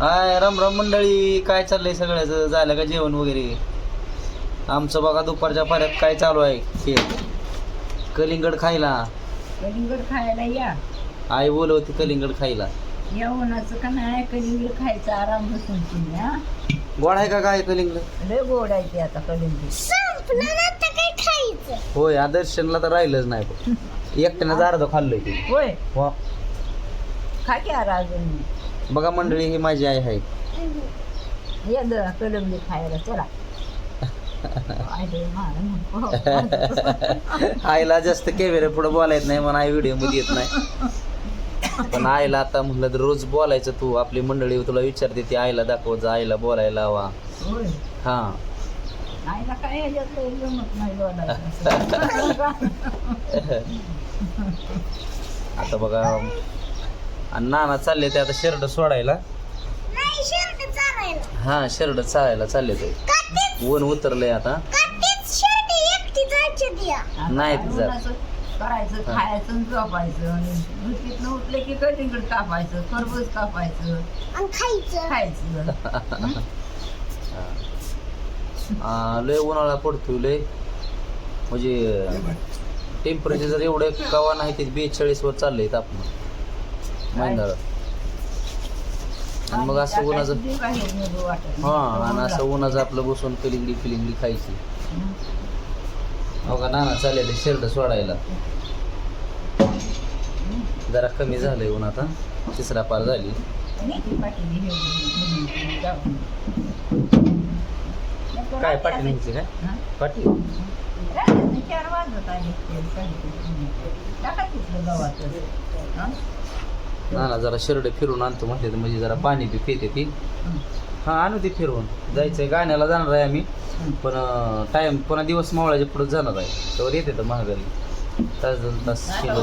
हाय राम राम मंडळी. काय चाललंय सगळ्याचं? झालं का जेवण वगैरे? आमचं बघा दुपारच्या पाऱ्यात काय चालू आहे? खेळ. कलिंगड खायला. कलिंगड खायला या. आई बोलवते कलिंगड खायला. या उन्हाचं का नाही? कलिंगड खायचं आराम बसून तुम्ही हा? गोड आहे का काय कलिंगड? लय गोड आहे ते आता कलिंगड. होय आदर्शनला तर राहिलंच नाही. एकट्यानं अर्ध खाल्लंय ते. होय. वा. खा की अजून बघा मंडळी ही माझी आई आहे. खायला चला. आईला जास्त कॅमेरे पुढे बोलायचं नाही म्हणून आई व्हिडिओमध्ये येत नाही. पण आईला आता म्हणलं तर रोज बोलायचं तू. आपली मंडळी तुला विचारते ती आईला दाखव जा आईला बोलायला होय. हा. आता बघा आणि नाना चालले ते आता शर्ट सोडायला. हा शर्ट चालायला चालले ते. ऊन उतरलंय आता. नाही जात. उन्हाचं करायचं खायचं आणि झोपायचं. आणि झोपेतनं उठलं की कलिंगड कापायचं खरबूज कापायचं. खायचं. लय उन्हाळा पडतोय लय. म्हणजे टेम्परेचर जर एवढं कवा नाही ते बेचाळीस वर चाललंय तापमान. महिन्याला आणि मग असं उन्हाचं हा आणि असं उन्हाचं आपलं बसून फिलिंगली फिलिंगली खायची. हो का नाना चालेल शर्ट सोडायला. जरा कमी झालंय ऊन आता. तिसरा पार झाली. काय पाटील न्यायची काय? पाटील? चार वाजत आहे नाना जरा शर्ट फिरून आणतो म्हणते तर म्हणजे जरा पाणी बी पिते ती. हां आणू ती फिरवून आहे गाण्याला जाणार आहे आम्ही. पण टाइम पुन्हा दिवस मावळाच्या पुढे जाणार आहे. तर येते तर महागारी तास दोन तास किलो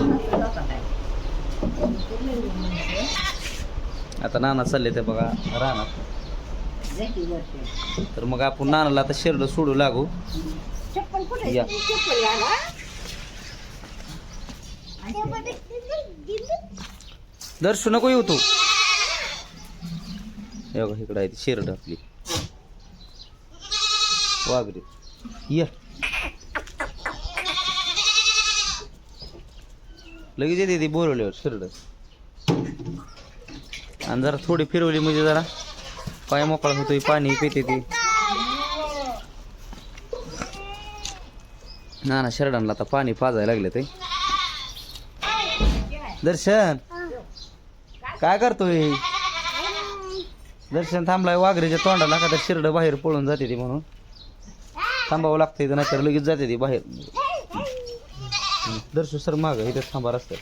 आता नाना चालले ते बघा राहणार. तर मग आपण नानाला आता शर्ट सोडू लागू. या. चप्पल दर्शू नको येऊ तू. हे इकडं आहे ती शेरड आपली वागरी ये. लगेच येते ती बोलवल्यावर शिरड. आणि जरा थोडी फिरवली म्हणजे जरा पाय मोकळा होतोय पाणी पिते ती. ना ना शिरडांना आता पाणी पाजायला लागले ते. दर्शन. काय करतोय? दर्शन थांबलाय वाघरीच्या तोंडाला का तर शिरड बाहेर पळून जाते ती म्हणून. थांबावं लागतं इथं नाहीतर लगेच जाते ती बाहेर. हं, दर्शू सर माग इथं थांबा रस्त्यात.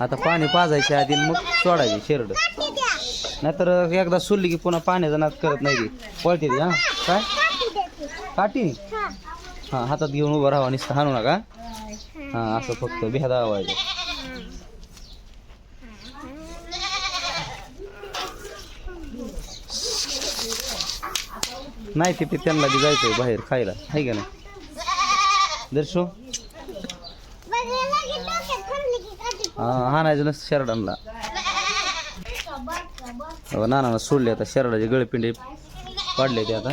आता पाणी पाजायच्या आधी मग सोडायची शिरड. नाहीतर एकदा सोडली की पुन्हा पाण्याचा नाद करत नाही ती. पळते ती हा. काय? काठी? हा हातात घेऊन उभं राहावं नुसतं हाणू नका. हा असं फक्त भेदा आवाज नाही तिथे त्यांना बी जायचंय बाहेर खायला. आहे का नाही? दर्शो? हाणायचं नसतं शरडांना. नाना सोडले आता शर्टाचे गळपिंडे पाडले ते आता.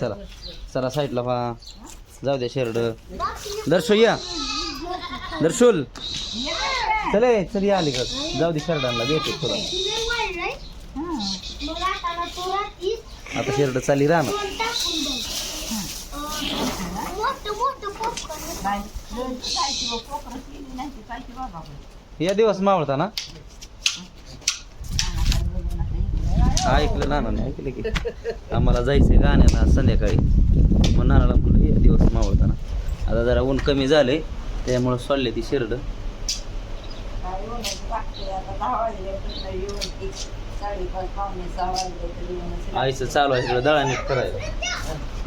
चला. चला साईडला पहा. जाऊ दे शेरड. दर्शो या. दर्शुल. चले चल या आली अलीकड जाऊ दे शेरडांना देते तुला. आता शेरड चाली राहणार. या दिवस मावळता ना? ऐकलं नाना नाही ऐकलं की. आम्हाला जायचं गाण्याला आज संध्याकाळी. मग नानाला म्हणलं या दिवस मावळताना. आता जरा ऊन कमी झालंय त्यामुळं सोडले ती शिरड. आईचं चालू आहे सगळं दळानीट करायला.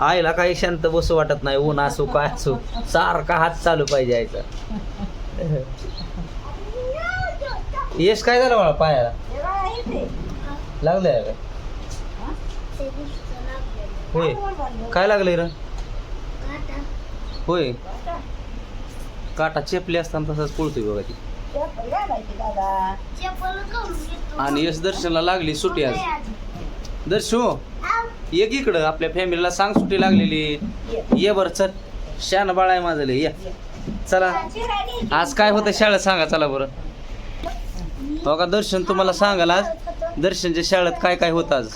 आईला काही शांत बसू वाटत नाही ऊन असो काय असो सारखा हात चालू पाहिजे आईचा. यश काय झालं मला पायाला? लागले आहे का होय. काय लागलंय र? होय. काटा चेपले असताना तसाच पळतोय बघा ती. आणि यश दर्शनला लागली सुट्टी आज. दर्शू एक इकडं आपल्या फॅमिलीला सांग सुट्टी लागलेली. ये बरं चल. शान बाळ आहे माझं लय या. चला. आज काय होतं शाळेत सांगा चला बरं. हो का दर्शन तुम्हाला सांगाल आज. दर्शनच्या शाळेत काय काय होतं आज?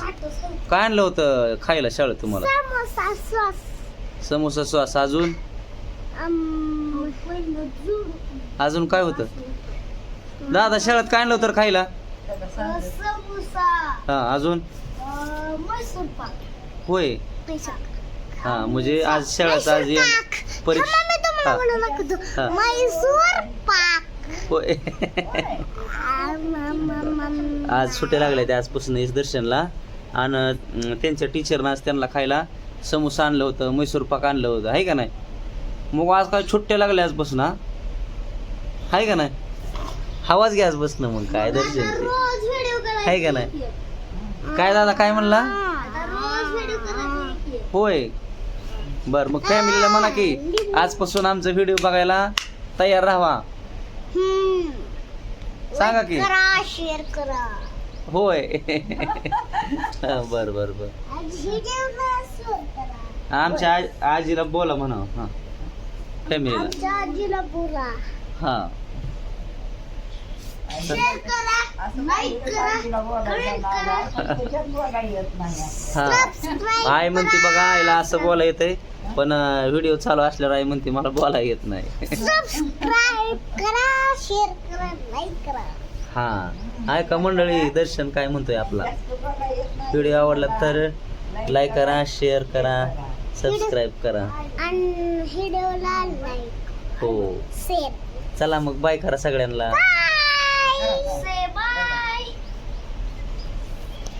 काय आणलं होतं खायला शाळेत तुम्हाला? समोसा सॉस. समोसा सॉस. अजून? अजून काय होतं? दादा शाळेत काय आणलं होतं रे खायला? समोसा. हा अजून? मैसूर पाक. होय. पैसा हा म्हणजे आज शाळेत आज ये- परीक्षा मी तुम्हाला हा. म्हणू लागतो. मैसूर पाक. होय. आज सुट्ट्या लागल्या त्या आजपासून दर्शनला. आणि त्यांच्या टीचरनं आज त्यांना खायला समोसा आणलं होतं मैसूर पाक आणलं होतं. आहे का नाही? मग आज काय सुट्ट्या लागल्या आजपासून हा? आहे का नाही? हवाच घ्या आजपासून मग काय दर्शन ते. आहे का नाही? काय दादा काय म्हणला? होय. बर मग फॅमिलीला म्हणा की आजपासून आमचा व्हिडिओ बघायला तयार राहा सांगा की. करा शेअर करा. होय. बर बर बर. आमच्या आज आजीला बोला म्हणा हा. फॅमिलीला आमच्या आजीला बोला. हा. आई म्हणते बघा आईला असं बोला येतंय. पण व्हिडिओ चालू असल्यावर आई म्हणते मला बोला येत नाही. हा. ऐका मंडळी दर्शन काय म्हणतोय आपला? येत. व्हिडिओ आवडला तर लाईक करा शेअर करा सबस्क्राईब करा. हो. चला मग बाय करा सगळ्यांना. É, sim.